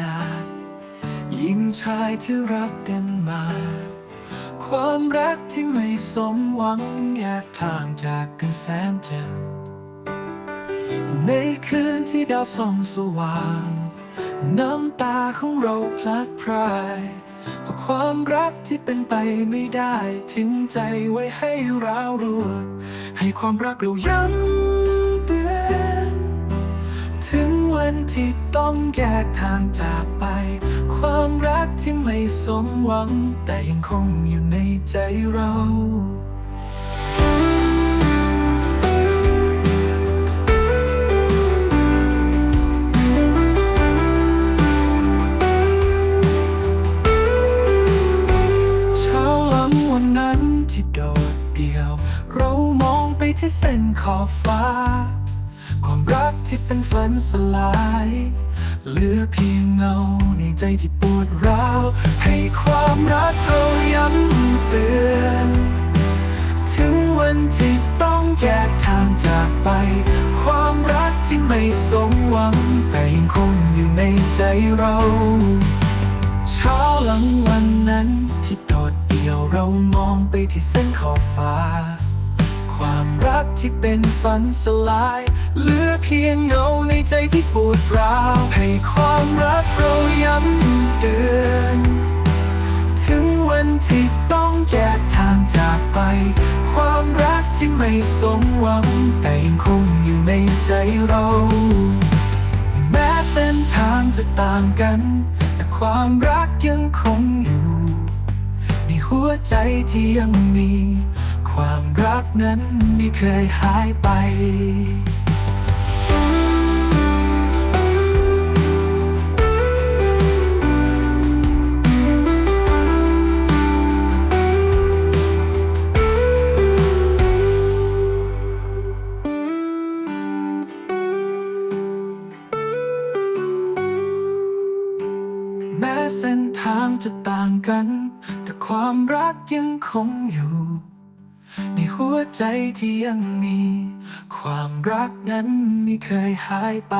นาดยิ่งชายที่รักกันมา ความรักที่ไม่สมหวังแยกทางจากกันแสนเจ็บในคืนที่ดาวส่องสว่าง น้ำตาของเราพลัดพรายเพราะความรักที่เป็นไปไม่ได้ทิ้งใจไว้ให้ร้าวรั่วให้ความรักเราย้ำ ที่ต้องแยกทางจากไป ความรักที่ไม่สมหวัง แต่ยังคงอยู่ในใจเราเช้าหลังวันนั้นที่โดดเดี่ยว เรามองไปที่เส้นขอบฟ้า ความรักที่เป็นฝันสลาย เหลือเพียงเงาในใจที่ปวดร้าว ให้ความรักเราย้ำเตือน ถึงวันที่ต้องแยกทางจากไป ความรักที่ไม่สมหวัง แต่ยังคงอยู่ในใจเราเช้าหลังวันนั้นที่โดดเดี่ยวเรามองไปที่เส้นขอบฟ้า ที่เป็นฝันสลาย เหลือเพียงเงาในใจที่ปวดร้าวให้ความรักเราย้ำเตือน ถึงวันที่ต้องแยกทางจากไป ความรักที่ไม่สมหวังแต่ยังคงอยู่ในใจเรา แม้เส้นทางจะต่างกัน แต่ความรักยังคงอยู่ ในหัวใจที่ยังมี ความรักนั้นไม่เคยหายไปแม้เส้นทางจะต่างกัน แต่ความรักยังคงอยู่ ในหัวใจที่ยังมี ความรักนั้นไม่เคยหายไป